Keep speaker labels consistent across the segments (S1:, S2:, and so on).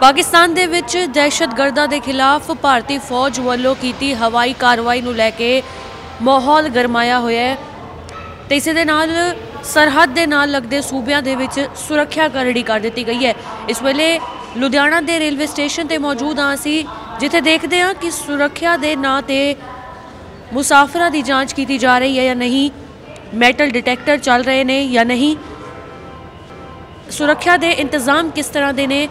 S1: ਪਾਕਿਸਤਾਨ ਦੇ ਵਿੱਚ ਦਹਿਸ਼ਤਗਰਦਾਂ ਦੇ ਖਿਲਾਫ ਭਾਰਤੀ ਫੌਜ ਵੱਲੋਂ ਕੀਤੀ ਹਵਾਈ ਕਾਰਵਾਈ ਨੂੰ ਲੈ ਕੇ ਮਾਹੌਲ ਗਰਮਾਇਆ ਹੋਇਆ ਹੈ। ਤੇ ਇਸੇ ਦੇ ਨਾਲ ਸਰਹੱਦ ਦੇ ਨਾਲ ਲੱਗਦੇ ਸੂਬਿਆਂ ਦੇ ਵਿੱਚ ਸੁਰੱਖਿਆ ਕਰੜੀ ਕਰ ਦਿੱਤੀ ਗਈ ਹੈ। ਇਸ ਵੇਲੇ ਲੁਧਿਆਣਾ ਦੇ ਰੇਲਵੇ ਸਟੇਸ਼ਨ ਤੇ ਮੌਜੂਦ ਹਾਂ ਅਸੀਂ, ਜਿੱਥੇ ਦੇਖਦੇ ਹਾਂ ਕਿ ਸੁਰੱਖਿਆ ਦੇ ਨਾਂ ਤੇ ਮੁਸਾਫਰਾਂ ਦੀ ਜਾਂਚ ਕੀਤੀ ਜਾ ਰਹੀ ਹੈ ਜਾਂ ਨਹੀਂ, ਮੈਟਲ ਡਿਟੈਕਟਰ ਚੱਲ ਰਹੇ ਨੇ ਜਾਂ ਨਹੀਂ। ਸੁਰੱਖਿਆ ਦੇ ਇੰਤਜ਼ਾਮ ਕਿਸ ਤਰ੍ਹਾਂ ਦੇ ਨੇ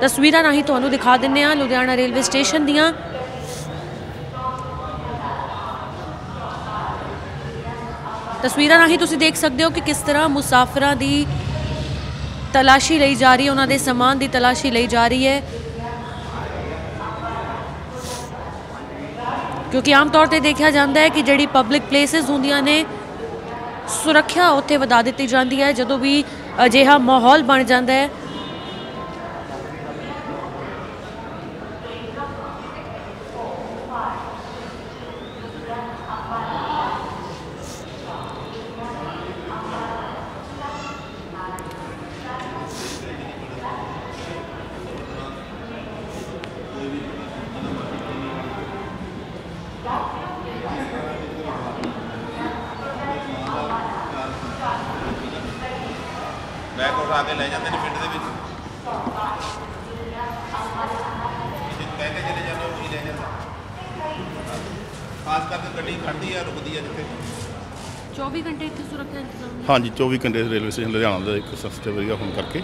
S1: ਤਸਵੀਰਾਂ ਰਾਹੀਂ ਤੁਹਾਨੂੰ ਦਿਖਾ ਦਿੰਨੇ ਆ ਲੁਧਿਆਣਾ ਰੇਲਵੇ ਸਟੇਸ਼ਨ ਦੀਆਂ। ਤਸਵੀਰਾਂ ਰਾਹੀਂ ਤੁਸੀਂ ਦੇਖ ਸਕਦੇ ਹੋ ਕਿ ਕਿਸ ਤਰ੍ਹਾਂ ਮੁਸਾਫਰਾਂ ਦੀ ਤਲਾਸ਼ੀ ਲਈ ਜਾ ਰਹੀ ਹੈ, ਉਹਨਾਂ ਦੇ ਸਮਾਨ ਦੀ ਤਲਾਸ਼ੀ ਲਈ ਜਾ ਰਹੀ ਹੈ। ਕਿਉਂਕਿ ਆਮ ਤੌਰ ਤੇ ਦੇਖਿਆ ਜਾਂਦਾ ਹੈ ਕਿ ਜਿਹੜੀ ਪਬਲਿਕ ਪਲੇਸਿਸ ਹੁੰਦੀਆਂ ਨੇ, ਸੁਰੱਖਿਆ ਉੱਥੇ ਵਧਾ ਦਿੱਤੀ ਜਾਂਦੀ ਹੈ, ਜਦੋਂ ਵੀ ਅਜਿਹਾ ਮਾਹੌਲ ਬਣ ਜਾਂਦਾ ਹੈ।
S2: ਬੈਗ ਉਠਾ ਕੇ ਲੈ ਜਾਂਦੇ ਨੇ ਪਿੰਡ ਦੇ ਵਿੱਚ। ਕਿਸੇ ਨੂੰ ਕਹਿ ਕੇ ਚਲੇ ਜਾਂਦੇ ਉਹ ਹੀ ਲੈ ਜਾਂਦਾ ਖਾਸ ਕਰਕੇ ਗੱਡੀ ਖੜਦੀ ਆ ਰੁਕਦੀ ਆ ਜਿੱਥੇ।
S1: 24 ਘੰਟੇ ਇੱਥੇ ਸੁਰੱਖਿਆ ਇੰਤਜ਼ਾਮ
S3: ਹਾਂਜੀ 24 ਘੰਟੇ ਰੇਲਵੇ ਸਟੇਸ਼ਨ ਲੁਧਿਆਣਾ ਦਾ ਇੱਕ ਸਸਤੇ ਵਧੀਆ ਹੋਣ ਕਰਕੇ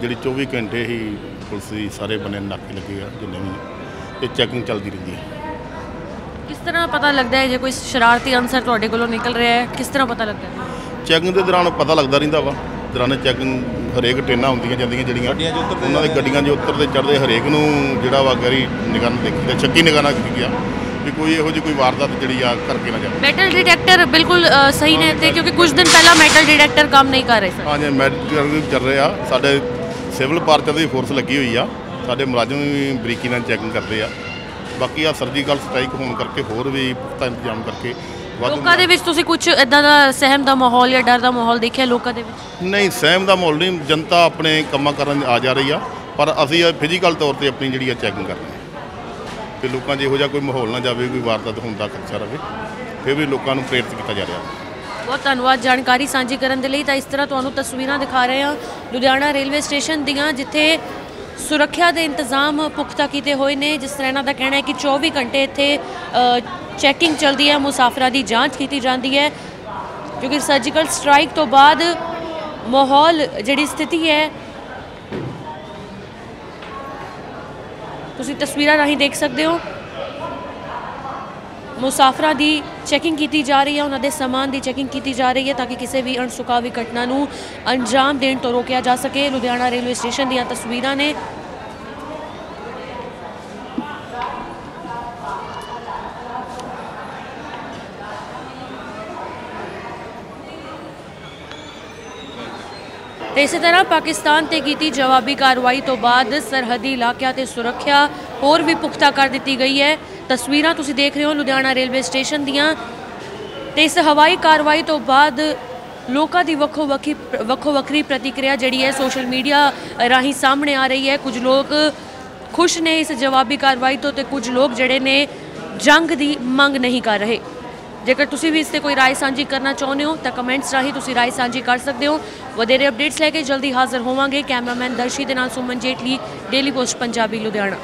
S3: ਜਿਹੜੀ 24 ਘੰਟੇ ਹੀ ਪੁਲਿਸ ਦੀ ਸਾਰੇ ਬੰਨੇ ਨਾਕੇ ਲੱਗੇ ਆ ਜਿੰਨੇ ਵੀ ਤੇ ਚੈਕਿੰਗ ਚੱਲਦੀ ਰਹਿੰਦੀ ਹੈ।
S1: ਕਿਸ ਤਰ੍ਹਾਂ ਪਤਾ ਲੱਗਦਾ ਹੈ ਜੇ ਕੋਈ ਸ਼ਰਾਰਤੀ ਅਨਸਰ ਤੁਹਾਡੇ ਕੋਲੋਂ ਨਿਕਲ ਰਿਹਾ ਹੈ? ਕਿਸ ਤਰ੍ਹਾਂ ਪਤਾ ਲੱਗਦਾ ਹੈ?
S3: ਚੈਕਿੰਗ ਦੇ ਦੌਰਾਨ ਪਤਾ ਲੱਗਦਾ ਰਹਿੰਦਾ ਵਾ। ਦੌਰਾਨ ਚੈਕਿੰਗ ਹਰੇਕ ਟ੍ਰੇਨਾਂ ਹੁੰਦੀਆਂ ਜਾਂਦੀਆਂ ਜਿਹੜੀਆਂ ਉਹਨਾਂ ਦੇ ਗੱਡੀਆਂ 'ਚ ਉਤਰਦੇ ਚੜ੍ਹਦੇ ਹਰੇਕ ਨੂੰ ਜਿਹੜਾ ਵਾ ਗਰੀ ਨਿਗਾਹ ਨਾਲ ਦੇਖੀ ਦਾ ਸ਼ੱਕੀ ਨਿਗਾਹ ਨਾਲ ਕੀਤੀ ਗਿਆ ਵੀ ਕੋਈ ਇਹੋ ਜਿਹੀ ਕੋਈ ਵਾਰਦਾਤ ਜਿਹੜੀ ਆ ਕਰਕੇ ਨਾ ਜਾਵੇ।
S1: ਮੈਟਲ ਡਿਟੈਕਟਰ ਬਿਲਕੁਲ ਸਹੀ ਨੇ ਇੱਥੇ ਕਿਉਂਕਿ ਕੁਝ ਦਿਨ ਪਹਿਲਾਂ ਮੈਟਲ ਡਿਟੈਕਟਰ ਕੰਮ ਨਹੀਂ ਕਰ ਰਹੇ ਸਨ
S3: ਹਾਂਜੀ ਮੈਡੀਕਲ ਚੱਲ ਰਹੇ ਆ ਸਾਡੇ ਸਿਵਲ ਪਾਰਚਾਂ ਦੀ ਫੋਰਸ ਲੱਗੀ ਹੋਈ ਆ ਸਾਡੇ ਮੁਲਾਜ਼ਮ ਵੀ ਬਰੀਕੀ ਨਾਲ ਚੈਕਿੰਗ ਕਰਦੇ ਆ। ਬਾਕੀ ਆ ਸਰਜੀਕਲ ਸਟ੍ਰਾਈਕ ਹੋਣ ਕਰਕੇ ਹੋਰ ਵੀ ਪੁਖਤਾ ਇੰਤਜ਼ਾਮ ਕਰਕੇ
S1: ਲੋਕਾਂ ਦੇ ਵਿੱਚ ਤੁਸੀਂ ਕੁਝ ਇਦਾਂ ਦਾ ਸਹਿਮ ਦਾ ਮਾਹੌਲ ਜਾਂ ਡਰ ਦਾ ਮਾਹੌਲ ਦੇਖਿਆ ਲੋਕਾਂ ਦੇ ਵਿੱਚ?
S3: ਨਹੀਂ ਸਹਿਮ ਦਾ ਮਾਹੌਲ ਨਹੀਂ ਜਨਤਾ ਆਪਣੇ ਕੰਮਾਂ ਕਰਨ ਆ ਜਾ ਰਹੀ ਆ ਪਰ ਅਸੀਂ ਫਿਜ਼ੀਕਲ ਤੌਰ ਤੇ ਆਪਣੀ ਜਿਹੜੀ ਆ ਚੈਕਿੰਗ ਕਰ ਰਹੇ ਹਾਂ। ਕਿ ਲੋਕਾਂ 'ਚ ਇਹੋ ਜਿਹਾ ਕੋਈ ਮਾਹੌਲ ਨਾ ਜਾਵੇ ਕੋਈ ਵਾਰਦਾਤ ਹੋਣ ਦਾ ਖਦਸ਼ਾ ਰਹੇ ਫਿਰ ਵੀ ਲੋਕਾਂ ਨੂੰ ਪ੍ਰੇਰਿਤ ਕੀਤਾ ਜਾ ਰਿਹਾ।
S1: ਬਹੁਤ ਧੰਨਵਾਦ ਜਾਣਕਾਰੀ ਸਾਂਝੀ ਕਰਨ ਦੇ ਲਈ। ਤਾਂ ਇਸ ਤਰ੍ਹਾਂ ਤੁਹਾਨੂੰ ਤਸਵੀਰਾਂ ਦਿਖਾ ਰਹੇ ਹਾਂ। ਲੁਧਿਆਣਾ ਰੇਲਵੇ ਸਟੇਸ਼ਨ ਦੀਆਂ ਜਿੱਥੇ ਸੁਰੱਖਿਆ ਦੇ ਇੰਤਜ਼ਾਮ ਪੁਖਤਾ ਕੀਤੇ ਹੋਏ ਨੇ, ਜਿਸ ਤਰ੍ਹਾਂ ਇਹਨਾਂ ਦਾ ਕਹਿਣਾ ਹੈ ਕਿ 24 ਘੰਟੇ ਇੱਥੇ ਚੈਕਿੰਗ ਚੱਲਦੀ ਹੈ, ਮੁਸਾਫਰਾਂ ਦੀ ਜਾਂਚ ਕੀਤੀ ਜਾਂਦੀ ਹੈ। ਕਿਉਂਕਿ ਸਰਜੀਕਲ ਸਟ੍ਰਾਈਕ ਤੋਂ ਬਾਅਦ ਮਾਹੌਲ ਜਿਹੜੀ ਸਥਿਤੀ ਹੈ, ਤੁਸੀਂ ਤਸਵੀਰਾਂ ਰਾਹੀਂ ਦੇਖ ਸਕਦੇ ਹੋ। ਮੁਸਾਫਰਾਂ ਦੀ ਚੈਕਿੰਗ ਕੀਤੀ ਜਾ ਰਹੀ ਹੈ, ਉਹਨਾਂ ਦੇ ਸਮਾਨ ਦੀ ਚੈਕਿੰਗ ਕੀਤੀ ਜਾ ਰਹੀ ਹੈ ਤਾਂ ਕਿ ਕਿਸੇ ਵੀ ਅਣਸੁਕਾਵੀ ਘਟਨਾ ਨੂੰ ਅੰਜਾਮ ਦੇਣ ਤੋਂ ਰੋਕਿਆ ਜਾ ਸਕੇ। ਲੁਧਿਆਣਾ ਰੇਲਵੇ ਸਟੇਸ਼ਨ ਦੀਆਂ ਤਸਵੀਰਾਂ ਨੇ। ਤੇ ਇਸੇ ਤਰ੍ਹਾਂ ਪਾਕਿਸਤਾਨ ਤੇ ਕੀਤੀ ਜਵਾਬੀ ਕਾਰਵਾਈ ਤੋਂ ਬਾਅਦ ਸਰਹੱਦੀ ਇਲਾਕਿਆਂ ਤੇ ਸੁਰੱਖਿਆ ਹੋਰ ਵੀ ਪੁਖਤਾ ਕਰ ਦਿੱਤੀ ਗਈ ਹੈ ਤਸਵੀਰਾਂ ਤੁਸੀਂ ਦੇਖ ਰਹੇ ਹੋ ਲੁਧਿਆਣਾ ਰੇਲਵੇ ਸਟੇਸ਼ਨ ਦੀਆਂ ਤੇ ਇਸ ਹਵਾਈ ਕਾਰਵਾਈ ਤੋਂ ਬਾਅਦ ਲੋਕਾਂ ਦੀ ਵੱਖੋ ਵੱਖੀ ਵੱਖੋ ਵੱਖਰੀ ਪ੍ਰਤੀਕਿਰਿਆ ਜਿਹੜੀ ਹੈ ਸੋਸ਼ਲ ਮੀਡੀਆ ਰਾਹੀਂ ਸਾਹਮਣੇ ਆ ਰਹੀ ਹੈ ਕੁਝ ਲੋਕ ਖੁਸ਼ ਨੇ ਇਸ ਜਵਾਬੀ ਕਾਰਵਾਈ ਤੋਂ ਤੇ ਕੁਝ ਲੋਕ ਜਿਹੜੇ ਨੇ ਜੰਗ ਦੀ ਮੰਗ ਨਹੀਂ ਕਰ ਰਹੇ ਜੇਕਰ ਤੁਸੀਂ ਵੀ ਇਸ ਤੇ ਕੋਈ رائے ਸਾਂਝੀ ਕਰਨਾ ਚਾਹੁੰਦੇ ਹੋ ਤਾਂ ਕਮੈਂਟਸ ਰਾਹੀਂ ਤੁਸੀਂ رائے ਸਾਂਝੀ ਕਰ ਸਕਦੇ ਹੋ ਵਧੇਰੇ ਅਪਡੇਟਸ ਲੈ ਕੇ ਜਲਦੀ ਹਾਜ਼ਰ ਹੋਵਾਂਗੇ ਕੈਮਰਾਮੈਨ ਦਰਸ਼ੀ ਦੇ ਨਾਲ ਸੁਮਨ ਜੇਟਲੀ ਡੇਲੀ ਪੋਸਟ ਪੰਜਾਬੀ ਲੁਧਿਆਣਾ